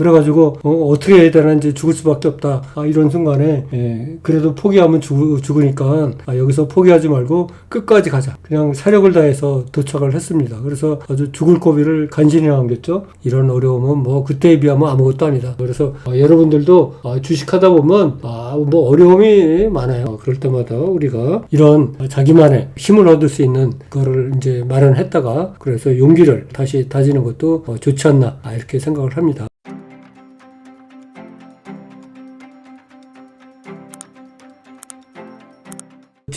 그래가지고 어, 떻게 해야 되나 이제 죽을 수밖에 없다. 아, 이런 순간에 예, 그래도 포기하면 죽, 죽으니까 아, 여기서 포기하지 말고 끝까지 가자. 그냥 사력을 다해서 도착을 했습니다. 그래서 아주 죽을 고비를 간신히 남겼죠. 이런 어려움은 뭐 그때에 비하면 아무것도 아니다. 그래서 어, 여러분들도 어, 주식하다 보면 아, 뭐 어려움이 많아요. 어, 그럴 때마다 우리가 이런 자기만의 힘을 얻을 수 있는 거를 이제 마련했다가 그래서 용기를 다시 다지는 것도 어, 좋지 않나 아, 이렇게 생각을 합니다.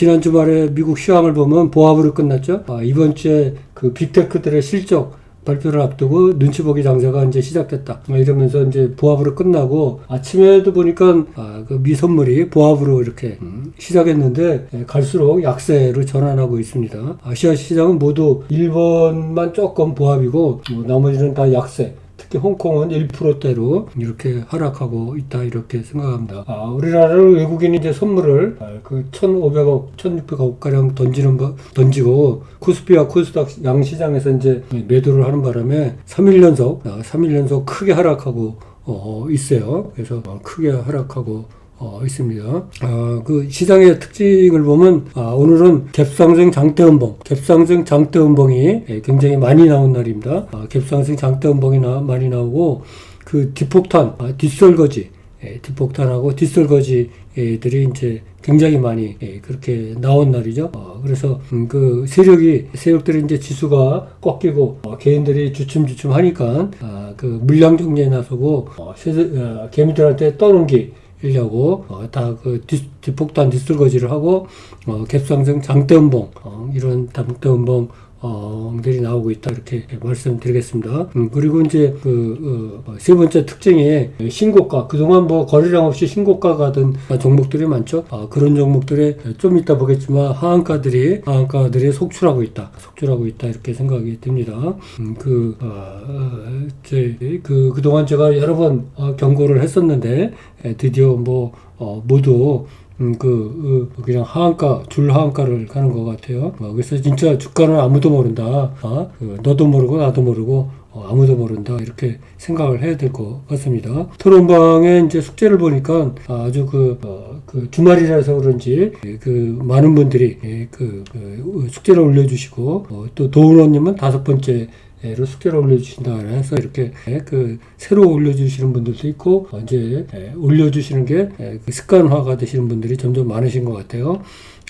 지난 주말에 미국 시황을 보면 보합으로 끝났죠. 아, 이번 주에 그 빅테크들의 실적 발표를 앞두고 눈치 보기 장세가 이제 시작됐다. 아, 이러면서 이제 보합으로 끝나고 아침에도 보니까 아, 그 미선물이 보합으로 이렇게 음, 시작했는데 예, 갈수록 약세로 전환하고 있습니다. 아시아 시장은 모두 일본만 조금 보합이고 뭐 나머지는 다 약세. 특히 홍콩은 1%대로 이렇게 하락하고 있다 이렇게 생각합니다. 아, 우리나라는 외국인이 이제 선물을 아, 그 1,500억, 1,600억 가량 던지는 바- 던지고 코스피와 코스닥 양 시장에서 이제 매도를 하는 바람에 3일 연속, 아, 3일 연속 크게 하락하고 어, 있어요. 그래서 어, 크게 하락하고 어, 있습니다. 아, 그 시장의 특징을 보면 아, 오늘은 갭상승 장대음봉, 갭상승 장대음봉이 예, 굉장히 많이 나온 날입니다. 아, 갭상승 장대음봉이 나, 많이 나오고 그 뒷폭탄, 아, 뒷설거지, 예, 뒷폭탄하고 뒷설거지들이 이제 굉장히 많이 예, 그렇게 나온 날이죠. 어, 그래서 음, 그 세력이 세력들이 이제 지수가 꺾이고 어, 개인들이 주춤주춤 하니까 아, 그 물량 정리에 나서고 어, 세, 어, 개미들한테 떠넘기 이려고 어, 다그 뒷폭탄 뒷설거지를 하고 어, 갭상승 장대음봉 어, 이런 장대음봉 어, 들이 나오고 있다 이렇게 말씀드리겠습니다. 음, 그리고 이제 그 어, 세 번째 특징이 신고가 그동안 뭐 거래량 없이 신고가 가던 종목들이 많죠. 아, 그런 종목들에 좀 이따 보겠지만 하한가들이 하한가들이 속출하고 있다, 속출하고 있다 이렇게 생각이 듭니다. 음, 그, 어, 어, 제, 그 그동안 제가 여러 번 어, 경고를 했었는데 에, 드디어 뭐 어, 모두 음, 그, 그, 그냥 하한가, 줄 하한가를 가는 것 같아요. 어, 그래서 진짜 주가는 아무도 모른다. 어? 그 너도 모르고 나도 모르고 어, 아무도 모른다. 이렇게 생각을 해야 될 것 같습니다. 토론방에 이제 숙제를 보니까 아주 그, 어, 그 주말이라서 그런지 예, 그 많은 분들이 예, 그, 그 숙제를 올려주시고 어, 또 도훈원님은 다섯 번째 로 숙제를 올려주신다 해서 이렇게 예, 그 새로 올려주시는 분들도 있고 어, 이제 예, 올려주시는 게 예, 그 습관화가 되시는 분들이 점점 많으신 것 같아요.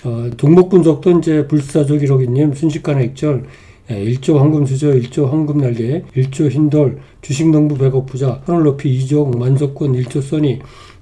어, 종목 분석도 이제 불사조 기록이님 순식간에 익절 예, 1조 황금 수저, 1조 황금 날개, 1조 흰돌, 주식농부 백억 부자, 하늘 높이 2조 만석권, 1조 써니,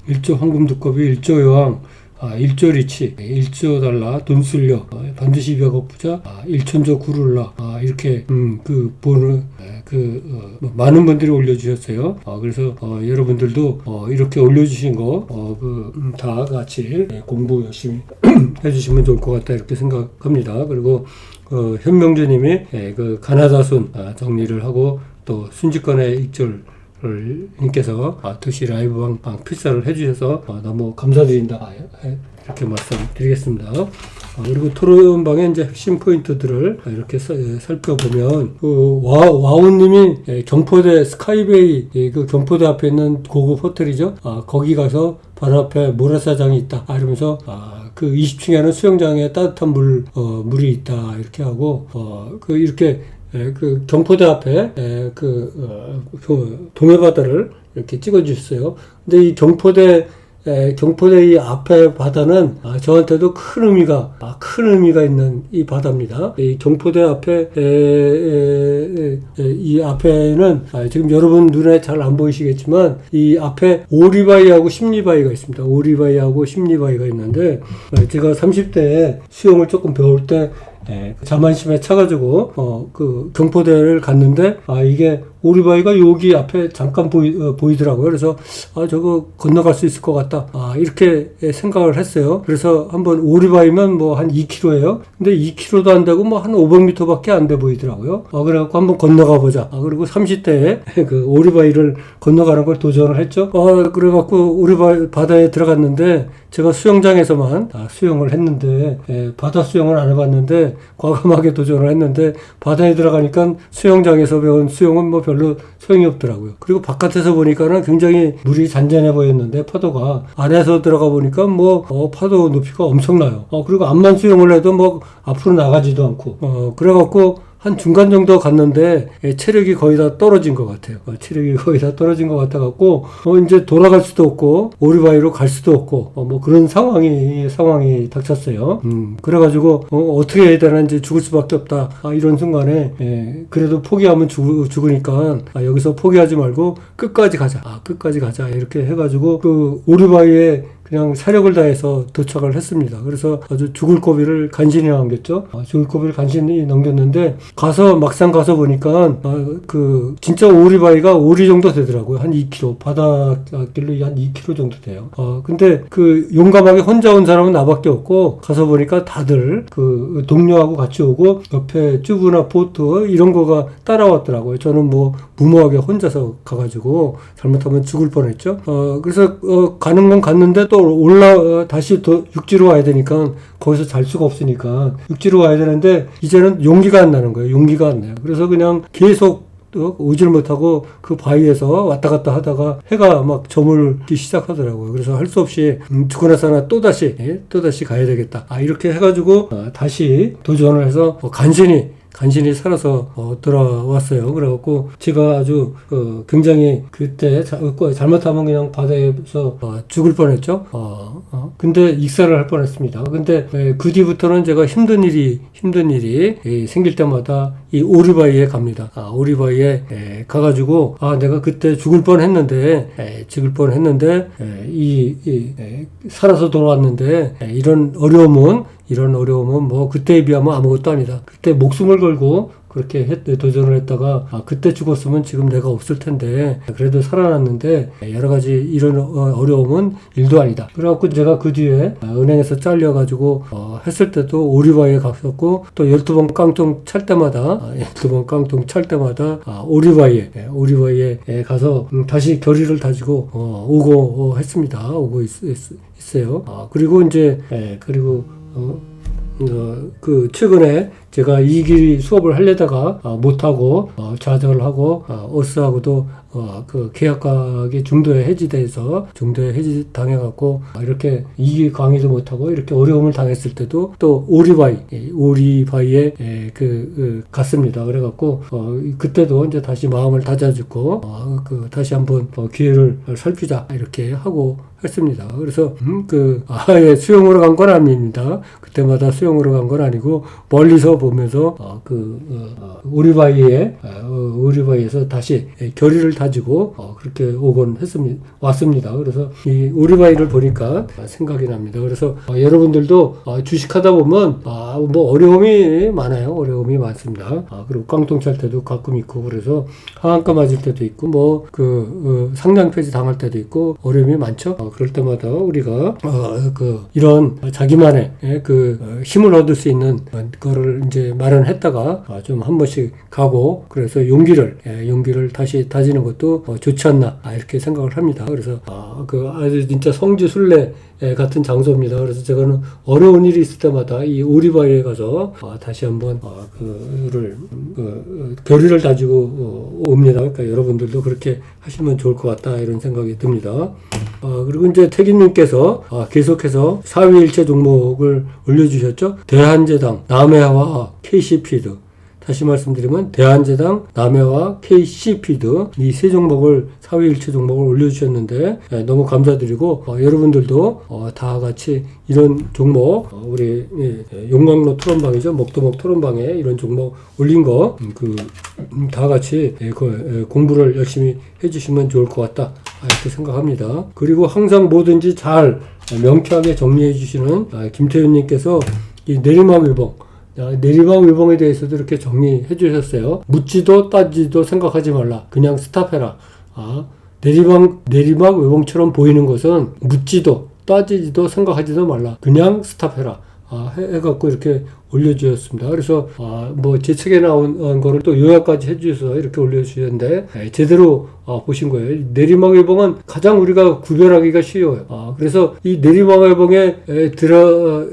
1조 황금 두꺼비, 1조 여왕, 아, 1조 리치, 1조 달러, 돈 쓸려, 어, 반드시 200억 부자, 아, 1천조 구룰라, 아, 이렇게, 음, 그, 보는, 에, 그, 어, 뭐 많은 분들이 올려주셨어요. 아, 그래서, 어, 여러분들도, 어, 이렇게 올려주신 거, 어, 그, 음, 다 같이 예, 공부 열심히 해주시면 좋을 것 같다, 이렇게 생각합니다. 그리고, 어, 현명주님이, 예, 그, 가나다순, 아, 정리를 하고, 또, 순직권의 익절, 을 님께서 아, 도시 라이브 방, 방 필사를 해주셔서 아, 너무 감사드린다 아, 예, 이렇게 말씀 드리겠습니다. 아, 그리고 토론방의 이제 핵심 포인트들을 이렇게 사- 예, 살펴보면 그 와, 와우님이 예, 경포대 스카이베이 예, 그 경포대 앞에 있는 고급 호텔이죠. 아, 거기 가서 바로 앞에 모래사장이 있다. 아, 이러면서 아, 그 20층에는 수영장에 따뜻한 물 어, 물이 있다 이렇게 하고 어, 그 이렇게 예, 그 경포대 앞에 예, 그, 어, 그 동해바다를 이렇게 찍어주셨어요. 근데 이 경포대 에, 경포대 이 앞에 바다는 아, 저한테도 큰 의미가 아, 큰 의미가 있는 이 바다입니다. 이 경포대 앞에 에, 에, 에, 이 앞에는 아, 지금 여러분 눈에 잘 안 보이시겠지만 이 앞에 오리바이하고 심리바이가 있습니다. 오리바이하고 심리바이가 있는데 아, 제가 30대에 수영을 조금 배울 때 예, 그 자만심에 차가지고 어 그 경포대를 갔는데 아 이게 오리바이가 여기 앞에 잠깐 보이, 어, 보이더라고요. 그래서 아 저거 건너갈 수 있을 것 같다. 아 이렇게 생각을 했어요. 그래서 한번 오리바이면 뭐 한 2km예요. 근데 2km도 안 되고 뭐 한 500m밖에 안 돼 보이더라고요. 아 그래갖고 한번 건너가 보자. 아 그리고 30대에 그 오리바이를 건너가는 걸 도전을 했죠. 아 그래갖고 오리바이 바다에 들어갔는데 제가 수영장에서만 아, 수영을 했는데 예, 바다 수영을 안 해봤는데 과감하게 도전을 했는데 바다에 들어가니까 수영장에서 배운 수영은 뭐 별로 소용이 없더라고요. 그리고 바깥에서 보니까는 굉장히 물이 잔잔해 보였는데 파도가 안에서 들어가 보니까 뭐 어, 파도 높이가 엄청나요. 어, 그리고 암만 수영을 해도 뭐 앞으로 나가지도 않고 어, 그래갖고 한 중간 정도 갔는데 예, 체력이 거의 다 떨어진 것 같아요. 어, 체력이 거의 다 떨어진 것 같아갖고 어, 이제 돌아갈 수도 없고 오리바이로 갈 수도 없고 어, 뭐 그런 상황이 상황이 닥쳤어요. 음, 그래가지고 어, 떻게 해야 이제 죽을 수밖에 없다. 아, 이런 순간에 예, 그래도 포기하면 죽, 죽으니까 아, 여기서 포기하지 말고 끝까지 가자. 아, 끝까지 가자 이렇게 해가지고 그 오리바이에 그냥 사력을 다해서 도착을 했습니다. 그래서 아주 죽을 고비를 간신히 남겼죠. 아, 죽을 고비를 간신히 넘겼는데 가서 막상 가서 보니까 아, 그 진짜 오리바위가 오리 정도 되더라고요. 한 2km 바닷길로 한 2km 정도 돼요. 어 근데 그 용감하게 혼자 온 사람은 나밖에 없고 가서 보니까 다들 그 동료하고 같이 오고 옆에 튜브나 보트 이런 거가 따라왔더라고요. 저는 뭐 무모하게 혼자서 가가지고 잘못하면 죽을 뻔했죠. 어 그래서 어, 가는 건 갔는데 또 올라 어, 다시 또 육지로 와야 되니까 거기서 잘 수가 없으니까 육지로 와야 되는데 이제는 용기가 안 나는 거예요. 용기가 안 나요. 그래서 그냥 계속 또 오지를 못하고 그 바위에서 왔다 갔다 하다가 해가 막 저물기 시작하더라고요. 그래서 할 수 없이 음, 죽고 나서나 또 다시 예? 또 다시 가야 되겠다. 아 이렇게 해가지고 어, 다시 도전을 해서 어, 간신히 간신히 살아서 어, 돌아왔어요. 그래갖고 제가 아주 어, 굉장히 그때 자, 어, 잘못하면 그냥 바다에서 어, 죽을 뻔했죠. 어, 어. 근데 익사를 할 뻔했습니다. 근데 에, 그 뒤부터는 제가 힘든 일이 힘든 일이 에, 생길 때마다 이 오리바이에 갑니다. 아, 오리바이에 에, 가가지고 아 내가 그때 죽을 뻔했는데 에, 죽을 뻔했는데 에, 이, 이 에, 살아서 돌아왔는데 에, 이런 어려움은 이런 어려움은 뭐 그때에 비하면 아무것도 아니다. 그때 목숨을 걸고 그렇게 했, 도전을 했다가 아, 그때 죽었으면 지금 내가 없을 텐데 그래도 살아났는데 여러 가지 이런 어, 어려움은 일도 아니다. 그래갖고 제가 그 뒤에 은행에서 잘려가지고 어, 했을 때도 오리바이에 갔었고 또 12번 깡통 찰 때마다 아, 12번 깡통 찰 때마다 아, 오리바이에 예, 오리바이에 예, 가서 음, 다시 결의를 다지고 어, 오고 어, 했습니다. 오고 있, 어요 아, 그리고 이제 예, 그리고 어, 어, 그 최근에 제가 이 길 수업을 하려다가 어, 못하고 어, 좌절을 하고 어, 어스하고도 어, 그 계약각이 중도에 해지돼서 중도에 해지 당해갖고 이렇게 이 강의도 못하고 이렇게 어려움을 당했을 때도 또 오리바이 예, 오리바이에 예, 그, 그 갔습니다. 그래갖고 어, 그때도 이제 다시 마음을 다잡고 어, 그 다시 한번 어, 기회를 살피자 이렇게 하고 했습니다. 그래서 음, 그 아예 수영으로 간 건 아닙니다. 그때마다 수영으로 간 건 아니고 멀리서 보면서 어, 그 어, 오리바이에 어, 오리바이에서 다시 결의를 다지고 어, 그렇게 오곤 했습니다. 왔습니다. 그래서 이 오리바이를 보니까 생각이 납니다. 그래서 어, 여러분들도 어, 주식하다 보면 아, 뭐 어려움이 많아요. 어려움이 많습니다. 아, 그리고 깡통 찰 때도 가끔 있고 그래서 하한가 맞을 때도 있고 뭐그 어, 상량 폐지 당할 때도 있고 어려움이 많죠. 어, 그럴 때마다 우리가 어, 그 이런 자기만의 예, 그 어, 힘을 얻을 수 있는 거를 이제 마련했다가 어, 좀한 번씩 가고 그래서 용기를 예, 용기를 다시 다지는 것도 어, 좋지 않나 아, 이렇게 생각을 합니다. 그래서 아, 그 아주 진짜 성지 순례 예, 같은 장소입니다. 그래서 제가는 어려운 일이 있을 때마다 이 오리바이에 가서 어, 다시 한번 어, 그를 그, 결의를 다지고 어, 옵니다. 그러니까 여러분들도 그렇게 하시면 좋을 것 같다 이런 생각이 듭니다. 어, 그리고 이제 태기님께서 어, 계속해서 4위일체 종목을 올려주셨죠. 대한제당, 남해와 KC피드 다시 말씀드리면 대한제당, 남해와 KC피드 이 세 종목을 사회 일체 종목을 올려주셨는데 예, 너무 감사드리고 어, 여러분들도 어, 다 같이 이런 종목 어, 우리 예, 용광로 토론방이죠 먹도목 토론방에 이런 종목 올린 거 그다 음, 같이 예, 그, 예, 공부를 열심히 해주시면 좋을 것 같다 아, 이렇게 생각합니다. 그리고 항상 뭐든지 잘 명쾌하게 정리해 주시는 아, 김태윤님께서 이 내리막 위봉 내리막 위봉에 대해서도 이렇게 정리해 주셨어요. 묻지도 따지도 생각하지 말라. 그냥 스탑해라. 아, 내리막, 내리막 외봉처럼 보이는 것은 묻지도 따지지도 생각하지도 말라. 그냥 스탑해라. 아, 해, 갖고 이렇게 올려주셨습니다. 그래서, 아, 뭐, 제 책에 나온 거를 또 요약까지 해주셔서 이렇게 올려주셨는데, 예, 제대로 아, 보신 거예요. 내리막 외봉은 가장 우리가 구별하기가 쉬워요. 아, 그래서 이 내리막 외봉에 들어,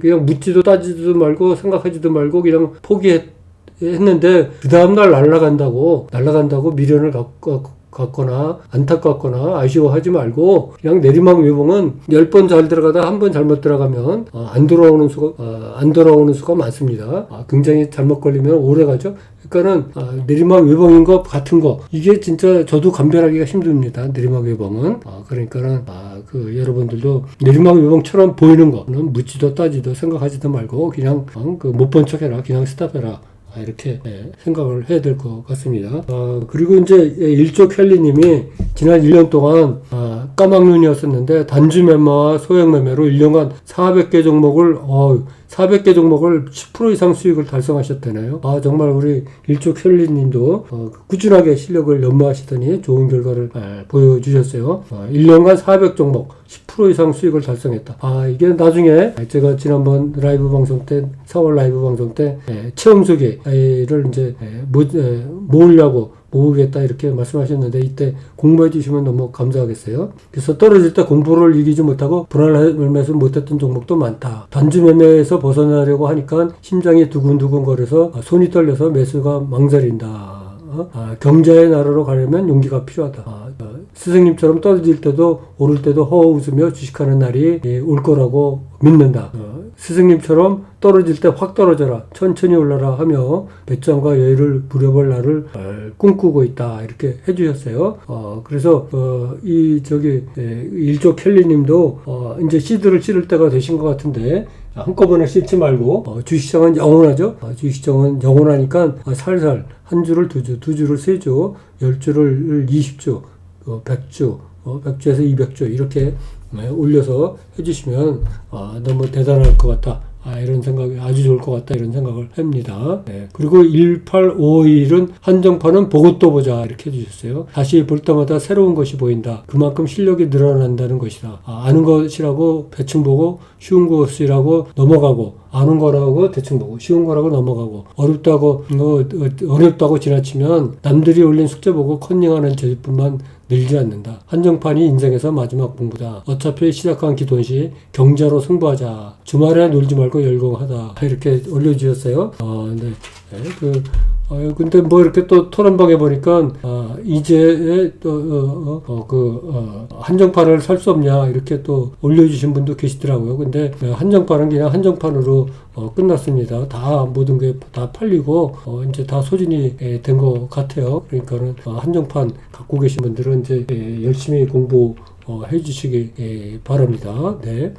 그냥 묻지도 따지지도 말고 생각하지도 말고 그냥 포기했 했는데 그 다음날 날라간다고 날라간다고 미련을 갖고 갖거나 안타깝거나 아쉬워하지 말고 그냥 내리막 외봉은 10번 잘 들어가다 한 번 잘못 들어가면 어, 안 돌아오는 수가 어, 안 돌아오는 수가 많습니다. 아, 굉장히 잘못 걸리면 오래 가죠. 그러니까는 아, 내리막 외봉인 것 같은 거 이게 진짜 저도 감별하기가 힘듭니다. 내리막 외봉은 아, 그러니까는 아, 그 여러분들도 내리막 외봉처럼 보이는 거는 묻지도 따지도 생각하지도 말고 그냥 어, 그못 본 척해라 그냥 스탑해라 아, 이렇게 예, 생각을 해야 될 것 같습니다. 아, 그리고 이제 예, 일조 켈리님이 지난 1년 동안 아, 까막눈이었었는데 단주 매매와 소액 매매로 1년간 400개 종목을 어, 400개 종목을 10% 이상 수익을 달성하셨다네요. 아 정말 우리 일조 켈리님도 어, 꾸준하게 실력을 연마하시더니 좋은 결과를 아, 보여주셨어요. 어, 1년간 400 종목 10% 이상 수익을 달성했다. 아 이게 나중에 제가 지난번 라이브 방송 때 4월 라이브 방송 때 예, 체험 소개를 이제 예, 모, 예, 모으려고 모으겠다 이렇게 말씀하셨는데 이때 공부해 주시면 너무 감사하겠어요. 그래서 떨어질 때 공부를 이기지 못하고 불안해서 못했던 종목도 많다. 단주 매매에서 벗어나려고 하니까 심장이 두근두근 거려서 손이 떨려서 매수가 망설인다. 어? 아, 경자의 나라로 가려면 용기가 필요하다. 아, 어, 스승님처럼 떨어질 때도 오를 때도 허 웃으며 주식하는 날이 예, 올 거라고 믿는다. 어, 스승님처럼 떨어질 때 확 떨어져라. 천천히 올라라 하며 배짱과 여유를 부려볼 날을 어, 꿈꾸고 있다. 이렇게 해주셨어요. 어, 그래서 어, 이 저기 예, 일조 켈리님도 어, 이제 시드를 찌를 때가 되신 것 같은데 한꺼번에 씻지 말고 어, 주식시장은 영원하죠. 어, 주식시장은 영원하니까 어, 살살 한 주를 두 주, 두 주를 세 주, 열 주를 20주, 어, 100주, 어, 100주에서 200주 이렇게 네, 올려서 해주시면 어, 너무 대단할 것 같다. 아, 이런 생각이 아주 좋을 것 같다 이런 생각을 합니다. 네. 그리고 1851은 한정판은 보고 또 보자 이렇게 해주셨어요. 다시 볼 때마다 새로운 것이 보인다. 그만큼 실력이 늘어난다는 것이다. 아, 는 것이라고 대충 보고 쉬운 것이라고 넘어가고 아는 거라고 대충 보고 쉬운 거라고 넘어가고 어렵다고 어, 어, 어렵다고 지나치면 남들이 올린 숙제 보고 컨닝하는 재주뿐만 늘지 않는다. 한정판이 인생에서 마지막 공부다. 어차피 시작한 기돈 시 경제로 승부하자. 주말에 놀지 말고 열공하다. 이렇게 올려주셨어요. 어, 네. 네, 그, 어, 근데 뭐 이렇게 또 토론방에 보니까, 아, 이제 또, 어, 어, 어 그, 어, 한정판을 살 수 없냐, 이렇게 또 올려주신 분도 계시더라고요. 근데 네, 한정판은 그냥 한정판으로 어, 끝났습니다. 다 모든 게 다 팔리고, 어, 이제 다 소진이 된 것 같아요. 그러니까는 어, 한정판 갖고 계신 분들은 이제 예, 열심히 공부 어, 해주시기 예, 바랍니다. 네.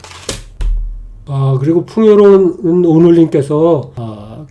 아, 그리고 풍요로운 오늘님께서, 아,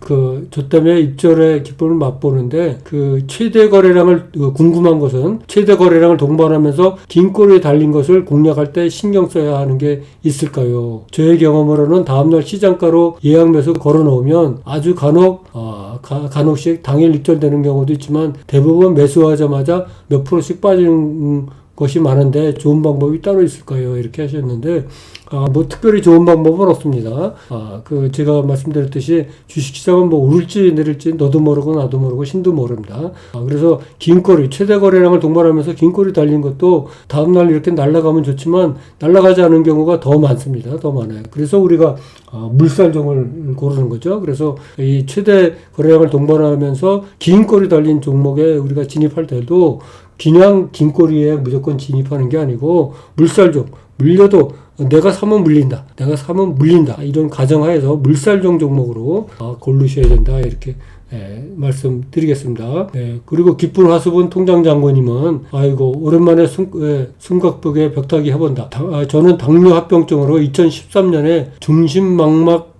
그, 저 때문에 입절의 기쁨을 맛보는데, 그, 최대 거래량을, 그 궁금한 것은, 최대 거래량을 동반하면서 긴 꼬리에 달린 것을 공략할 때 신경 써야 하는 게 있을까요? 저의 경험으로는 다음날 시장가로 예약 매수 걸어 놓으면 아주 간혹, 아, 가, 간혹씩 당일 입절되는 경우도 있지만, 대부분 매수하자마자 몇 프로씩 빠지는 것이 많은데 좋은 방법이 따로 있을까요? 이렇게 하셨는데 아, 뭐 특별히 좋은 방법은 없습니다. 아, 그 제가 말씀드렸듯이 주식 시장은 뭐 오를지 내릴지 너도 모르고 나도 모르고 신도 모릅니다. 아, 그래서 긴 거리 최대 거래량을 동반하면서 긴 거리 달린 것도 다음 날 이렇게 날아가면 좋지만 날아가지 않은 경우가 더 많습니다. 더 많아요. 그래서 우리가 아, 물살종을 고르는 거죠. 그래서 이 최대 거래량을 동반하면서 긴 거리 달린 종목에 우리가 진입할 때도 그냥 긴 꼬리에 무조건 진입하는 게 아니고 물살종 물려도 내가 사면 물린다. 내가 사면 물린다. 이런 가정하에서 물살종 종목으로 어, 고르셔야 된다. 이렇게 예, 말씀드리겠습니다. 예, 그리고 기쁜 화수분 통장 장관님은 아이고 오랜만에 숨, 예, 숨각벽에 벽타기 해본다. 다, 아, 저는 당뇨 합병증으로 2013년에 중심망막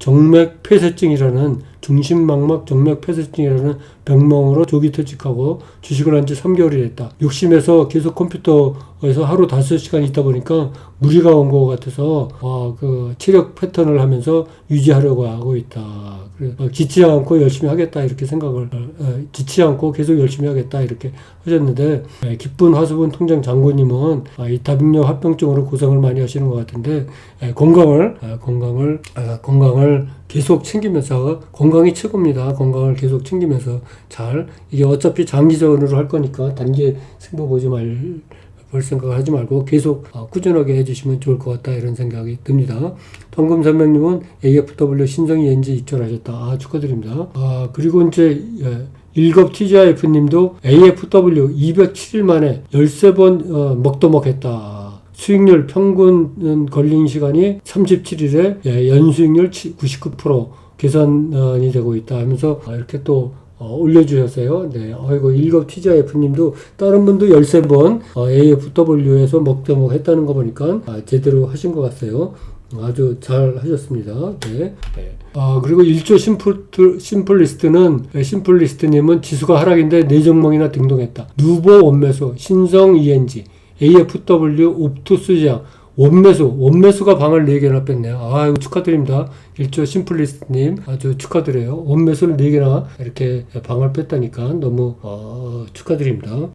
정맥 폐쇄증이라는 중심망막 정맥 폐쇄증이라는 병명으로 조기 퇴직하고 주식을 한 지 3개월이 됐다. 욕심에서 계속 컴퓨터에서 하루 5시간 있다 보니까 무리가 온 것 같아서 어, 그 체력 패턴을 하면서 유지하려고 하고 있다. 그래 어, 지치 않고 열심히 하겠다 이렇게 생각을 어, 지치 않고 계속 열심히 하겠다 이렇게 하셨는데 예, 기쁜 화수분 통장 장군님은 아, 이 다빙뇨 합병증으로 고생을 많이 하시는 것 같은데 예, 건강을 아, 건강을 아, 건강을 계속 챙기면서 건강이 최고입니다. 건강을 계속 챙기면서 잘 이게 어차피 장기전으로 할 거니까 단기 승부 보지 말 볼 생각을 하지 말고 계속 어, 꾸준하게 해주시면 좋을 것 같다 이런 생각이 듭니다. 통금선명님은 AFW 신성이 엔지 입절하셨다. 아, 축하드립니다. 아, 그리고 이제 예, 일급 TGIF님도 AFW 207일 만에 13번 어, 먹도먹했다. 수익률 평균 걸린 시간이 37일에 예, 연수익률 99% 계산이 되고 있다 하면서 아, 이렇게 또 어, 올려주셨어요. 네. 어이고, 일급 TGIF님도 다른 분도 13번 어, AFW에서 먹대먹 했다는 거 보니까 아, 제대로 하신 것 같아요. 아주 잘 하셨습니다. 네. 네. 아, 그리고 1조 심플, 심플리스트는, 네, 심플리스트님은 지수가 하락인데 내정몽이나 등동했다. 누보 원매수, 신성 ENG, AFW, 옵투스 제약, 원매수, 원매수가 방을 4개나 뺐네요. 아, 이거 축하드립니다. 1조 심플리스트님, 아주 축하드려요. 원매수를 4개나 이렇게 방을 뺐다니까 너무, 어, 축하드립니다.